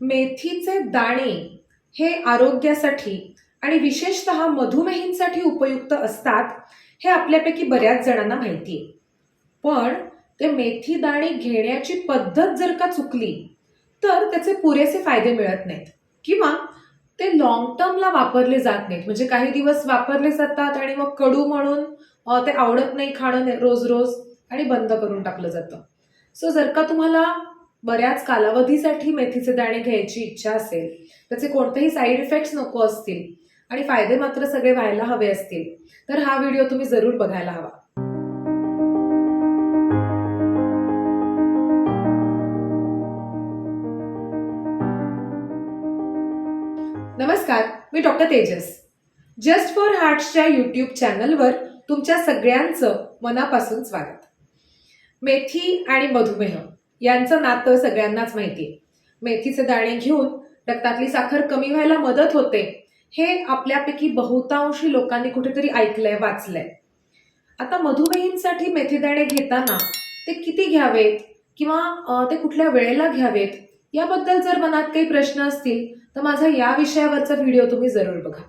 मेथीचे दाणे हे आरोग्यासाठी आणि विशेषतः मधुमेहींसाठी उपयुक्त असतात हे आपल्यापैकी बऱ्याच जणांना माहिती आहे. पण ते मेथी दाणे घेण्याची पद्धत जर का चुकली तर त्याचे पुरेसे फायदे मिळत नाहीत. किंवा ते लॉंग टर्मला वापरले जात नाहीत. म्हणजे काही दिवस वापरले जातात आणि मग कडू म्हणून ते आवडत नाही खाणं रोज रोज आणि बंद करून टाकलं जातं. सो जर का तुम्हाला बऱ्याच कालावधीसाठी मेथीचे दाणे घ्यायची इच्छा असेल त्याचे कोणतेही साईड इफेक्ट्स नको असतील आणि फायदे मात्र सगळे व्हायला हवे असतील तर हा व्हिडिओ तुम्ही जरूर बघायला हवा. नमस्कार मी डॉक्टर तेजस. जस्ट फॉर हार्ट्सच्या युट्यूब चॅनलवर तुमच्या सगळ्यांचं मनापासून स्वागत. मेथी आणि मधुमेह. यांचं नातं सगळ्यांनाच माहिती आहे. मेथीचे दाणे घेऊन रक्तातली साखर कमी व्हायला मदत होते हे आपल्यापैकी बहुतांशी लोकांनी कुठेतरी ऐकलंय वाचलंय. आता मधुमेहींसाठी मेथीदाणे घेताना ते किती घ्यावेत किंवा ते कुठल्या वेळेला घ्यावेत याबद्दल जर मनात काही प्रश्न असतील तर माझा या विषयावरचा व्हिडिओ तुम्ही जरूर बघा.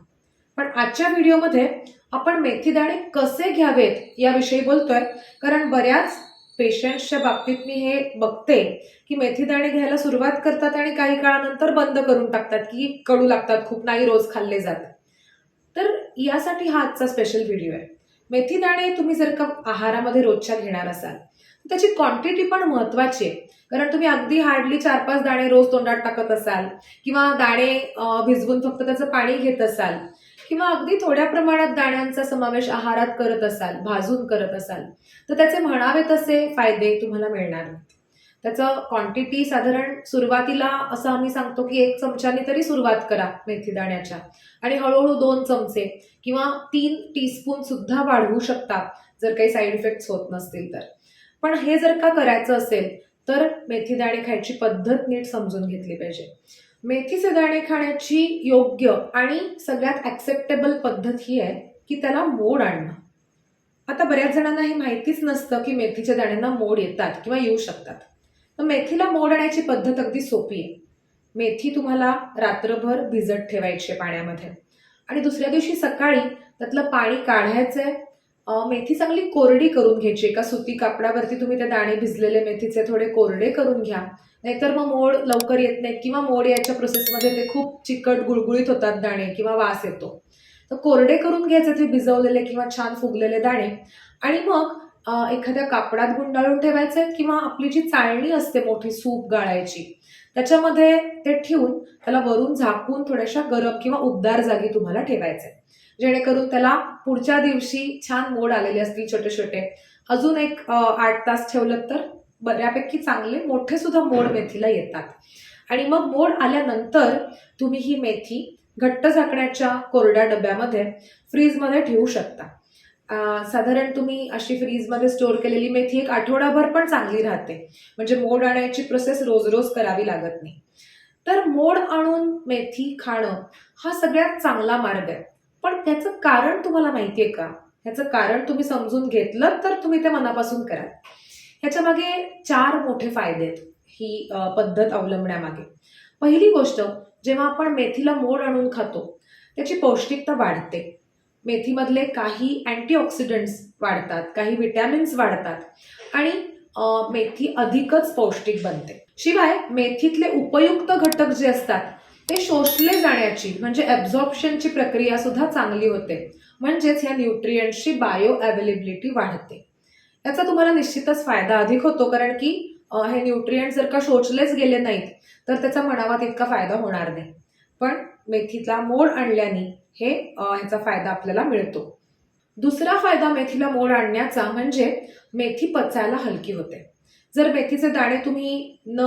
पण आजच्या व्हिडिओमध्ये आपण मेथीदाणे कसे घ्यावेत याविषयी बोलतोय कारण बऱ्याच पेशंट्सच्या बाबतीत मी हे बघते की मेथीदाणे घ्यायला सुरुवात करतात आणि काही काळानंतर बंद करून टाकतात की कडू लागतात खूप नाही रोज खाल्ले जात तर यासाठी हा आजचा स्पेशल व्हिडिओ आहे. मेथीदाणे तुम्ही जर का आहारामध्ये रोजच्या घेणार असाल त्याची क्वांटिटी पण महत्वाची आहे. कारण तुम्ही अगदी हार्डली चार पाच दाणे रोज तोंडात टाकत असाल किंवा दाणे भिजवून फक्त त्याचं पाणी घेत असाल किंवा अगदी थोड्या प्रमाणात दाण्यांचा समावेश आहारात करत असाल भाजून करत असाल तर त्याचे म्हणावे तसे फायदे तुम्हाला मिळणार नाहीत. त्याचं क्वांटिटी साधारण सुरुवातीला असं आम्ही सांगतो की एक चमच्याने तरी सुरुवात करा मेथी दाण्याच्या. आणि हळूहळू दोन चमचे किंवा तीन टीस्पून सुद्धा वाढवू शकता जर काही साईड इफेक्ट्स होत नसतील तर. पण हे जर का करायचं असेल तर मेथी दाणे खायची पद्धत नीट समजून घेतली पाहिजे. मेथीचे दाणे खाण्याची योग्य आणि सगळ्यात ॲक्सेप्टेबल पद्धत ही आहे की त्याला मोड आणणं. आता बऱ्याच जणांना हे माहितीच नसतं की मेथीच्या दाण्यांना मोड येतात किंवा येऊ शकतात. तर मेथीला मोड आणायची पद्धत अगदी सोपी आहे. मेथी तुम्हाला रात्रभर भिजत ठेवायची आहे पाण्यामध्ये. आणि दुसऱ्या दिवशी सकाळी त्यातलं पाणी काढायचं आहे मेथी चांगली कोरडी करून घ्यायची. एका सुती कापडावरती तुम्ही ते दाणे भिजलेले मेथीचे थोडे कोरडे करून घ्या. नाहीतर मग मोड लवकर येत नाहीत किंवा मोड यायच्या प्रोसेसमध्ये ते खूप चिकट गुळगुळीत होतात दाणे किंवा वास येतो. तर कोरडे करून घ्यायचे ते भिजवलेले किंवा छान फुगलेले दाणे. आणि मग एखाद्या कापडात गुंडाळून ठेवायचे किंवा आपली जी चाळणी असते मोठी सूप गाळायची त्याच्यामध्ये ते ठेवून त्याला वरून झाकून थोड्याशा गरम किंवा उबदार जागी तुम्हाला ठेवायचे. जेणेकरून त्याला पुढच्या दिवशी छान मोड आलेले असतील छोटे छोटे अजून एक आठ तास ठेवलं तर बऱ्यापैकी चांगले मोठे सुद्धा मोड मेथीला येतात. आणि मग मोड आल्यानंतर तुम्ही ही मेथी घट्ट झाकण्याच्या कोरड्या डब्यामध्ये फ्रीजमध्ये ठेवू शकता. साधारण तुम्ही अशी फ्रीजमध्ये स्टोअर केलेली मेथी एक आठवडाभर पण चांगली राहते. म्हणजे मोड आणायची प्रोसेस रोज रोज करावी लागत नाही. तर मोड आणून मेथी खाणं हा सगळ्यात चांगला मार्ग आहे. पण त्याचं कारण तुम्हाला माहिती आहे का? ह्याचं कारण तुम्ही समजून घेतलं तर तुम्ही ते मनापासून कराल. ह्याच्यामागे चार मोठे फायदे आहेत. ही पद्धत अवलंबण्यामागे. पहिली गोष्ट जेव्हा आपण मेथीला मोड आणून खातो त्याची पौष्टिकता वाढते. मेथीमधले काही अँटीऑक्सिडंट्स वाढतात काही विटॅमिन्स वाढतात आणि मेथी अधिकच पौष्टिक बनते. शिवाय मेथीतले उपयुक्त घटक जे असतात ते शोषले जाण्याची म्हणजे ॲब्झॉर्प्शनची प्रक्रिया सुद्धा चांगली होते. म्हणजेच ह्या न्यूट्रियंटची बायो अवेलेबिलिटी वाढते. याचा तुम्हाला निश्चितच फायदा अधिक होतो कारण की हे न्यूट्रियंट जर का शोषलेच गेले नाहीत तर त्याचा म्हणावा तितका फायदा होणार नाही. पण मेथीतला मोड आणल्याने हे ह्याचा फायदा आपल्याला मिळतो. दुसरा फायदा मेथीला मोड आणण्याचा म्हणजे मेथी पचायला हलकी होते. जर मेथीचे दाणे तुम्ही न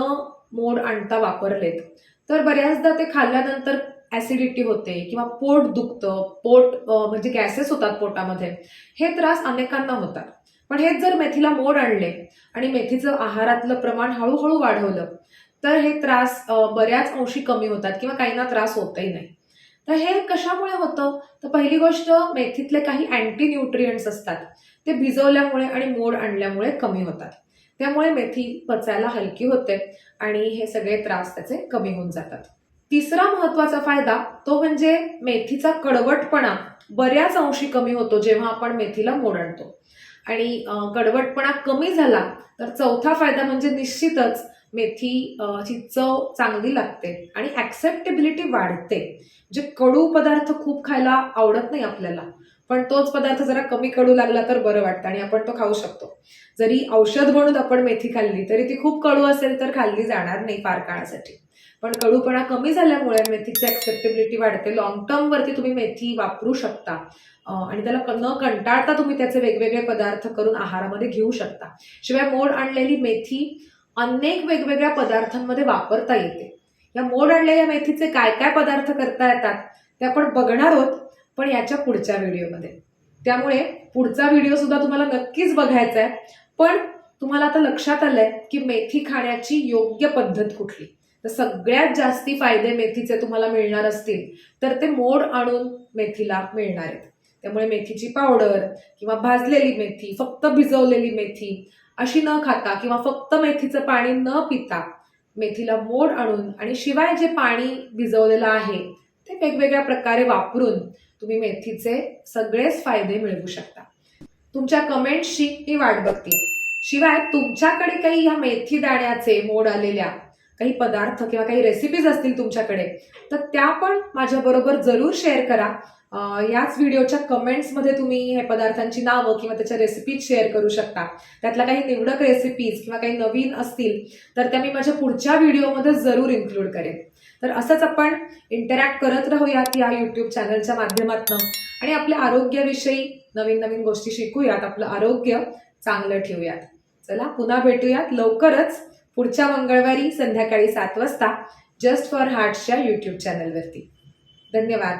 मोड आणता वापरलेत तर बऱ्याचदा ते खाल्ल्यानंतर ऍसिडिटी होते किंवा पोट दुखतं पोट म्हणजे गॅसेस होतात पोटामध्ये हे त्रास अनेकांना होतात. पण हेच जर मेथीला मोड आणले आणि मेथीचं आहारातलं प्रमाण हळूहळू वाढवलं तर हे त्रास बऱ्याच अंशी कमी होतात किंवा काहींना त्रास होतही नाही. तर हे कशामुळे होतं? तर पहिली गोष्ट मेथीतले काही अँटी न्यूट्रियंट्स असतात. ते भिजवल्यामुळे आणि मोड आणल्यामुळे कमी होतात. त्यामुळे मेथी पचायला हलकी होते आणि हे सगळे त्रास त्याचे कमी होऊन जातात. तिसरा महत्त्वाचा फायदा तो म्हणजे मेथीचा कडवटपणा बऱ्याच अंशी कमी होतो जेव्हा आपण मेथीला मोड आणतो. आणि कडवटपणा कमी झाला तर चौथा फायदा म्हणजे निश्चितच मेथी ची चव चांगली लागते आणि ऍक्सेप्टेबिलिटी वाढते. जे कडू पदार्थ खूप खायला आवडत नाही आपल्याला पण तोच पदार्थ जरा कमी कडू लागला तर बरं वाटतं आणि आपण तो खाऊ शकतो. जरी औषध म्हणून आपण मेथी खाल्ली तरी ती खूप कडू असेल तर खाल्ली जाणार नाही फार काळासाठी. पण कडूपणा कमी झाल्यामुळे मेथीची ऍक्सेप्टेबिलिटी वाढते. लॉंग टर्मवरती तुम्ही मेथी वापरू शकता. आणि त्याला न कंटाळता तुम्ही त्याचे वेगवेगळे पदार्थ करून आहारामध्ये घेऊ शकता. शिवाय मोड आणलेली मेथी अनेक वेगवेगळ्या पदार्थांमध्ये वापरता येते. या मोड आणलेल्या मेथीचे काय काय पदार्थ करता येतात ते आपण बघणार आहोत पण याच्या पुढच्या व्हिडिओमध्ये. त्यामुळे पुढचा व्हिडिओ सुद्धा तुम्हाला नक्कीच बघायचा आहे. पण तुम्हाला आता लक्षात आलंय की मेथी खाण्याची योग्य पद्धत कुठली? तर सगळ्यात जास्ती फायदे मेथीचे तुम्हाला मिळणार असतील तर ते मोड आणून मेथीला मिळणार आहेत. त्यामुळे मेथीची पावडर किंवा भाजलेली मेथी फक्त भिजवलेली मेथी अशी न खाता किंवा फक्त मेथीचं पाणी न पिता मेथीला मोड आणून आणि शिवाय जे पाणी भिजवलेलं आहे ते वेगवेगळ्या प्रकारे वापरून तुम्ही मेथीचे सगळेच फायदे मिळवू शकता. तुमच्या कमेंट्सची मी वाट बघते. शिवाय तुमच्याकडे काही ह्या मेथी दाण्याचे मोड आलेल्या काही पदार्थ किंवा काही रेसिपीज असतील तुमच्याकडे तर त्या पण माझ्याबरोबर जरूर शेअर करा. याच व्हिडिओच्या कमेंट्समध्ये तुम्ही हे पदार्थांची नावं किंवा त्याच्या रेसिपीज शेअर करू शकता. त्यातल्या काही निवडक रेसिपीज किंवा काही नवीन असतील तर त्या मी माझ्या पुढच्या व्हिडिओमध्ये जरूर इन्क्लूड करेन. तर असंच आपण इंटरॅक्ट करत राहूयात या यूट्यूब चॅनलच्या माध्यमातून. आणि आपल्या आरोग्याविषयी नवीन नवीन गोष्टी शिकूयात. आपलं आरोग्य चांगलं ठेवूयात. चला पुन्हा भेटूयात लवकरच. पुढच्या मंगळवारी संध्याकाळी सात वाजता जस्ट फॉर हार्ट्सच्या यूट्यूब चॅनलवरती धन्यवाद.